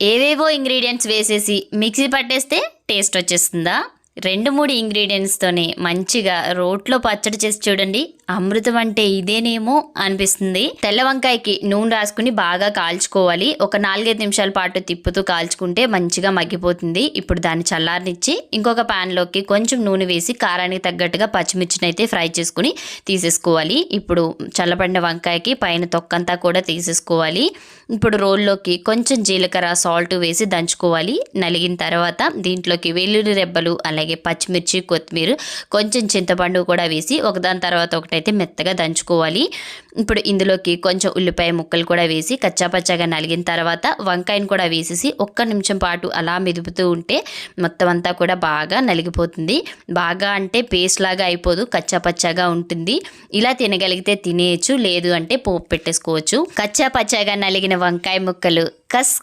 ఏవేవో ఇంగ్రీడియంట్స్ వేసేసి mixie పట్టేస్తే taste వచ్చేస్తుందా? రెండు మూడు ఇంగ్రీడియంట్స్తోనే మంచిగా రోట్లో పచ్చడి చేసి చూడండి. అమృతం అంటే ఇదేనేమో అనిపిస్తుంది. తెల్ల వంకాయకి నూనె రాసుకుని బాగా కాల్చుకోవాలి. ఒక నాలుగైదు నిమిషాల పాటు తిప్పుతూ కాల్చుకుంటే మంచిగా మగ్గిపోతుంది. ఇప్పుడు దాన్ని చల్లారనిచ్చి ఇంకొక ప్యాన్లోకి కొంచెం నూనె వేసి కారానికి తగ్గట్టుగా పచ్చిమిర్చిని అయితే ఫ్రై చేసుకుని తీసేసుకోవాలి. ఇప్పుడు చల్లబడిన వంకాయకి పైన తొక్కంతా కూడా తీసేసుకోవాలి. ఇప్పుడు రోల్లోకి కొంచెం జీలకర్ర సాల్ట్ వేసి దంచుకోవాలి. నలిగిన తర్వాత దీంట్లోకి వెల్లుల్లి రెబ్బలు అలాగే పచ్చిమిర్చి కొత్తిమీర కొంచెం చింతపండు కూడా వేసి ఒకదాని తర్వాత ఒకటి అయితే మెత్తగా దంచుకోవాలి. ఇప్పుడు ఇందులోకి కొంచెం ఉల్లిపాయ ముక్కలు కూడా వేసి కచ్చాపచ్చాగా నలిగిన తర్వాత వంకాయను కూడా వేసేసి ఒక్క నిమిషం పాటు అలా మెదుపుతూ ఉంటే మొత్తం అంతా కూడా బాగా నలిగిపోతుంది. బాగా అంటే పేస్ట్ లాగా అయిపోదు కచ్చాపచ్చాగా ఉంటుంది. ఇలా తినగలిగితే తినేయచ్చు లేదు అంటే పోపు పెట్టేసుకోవచ్చు. కచ్చాపచ్చాగా నలిగిన వంకాయ ముక్కలు కస్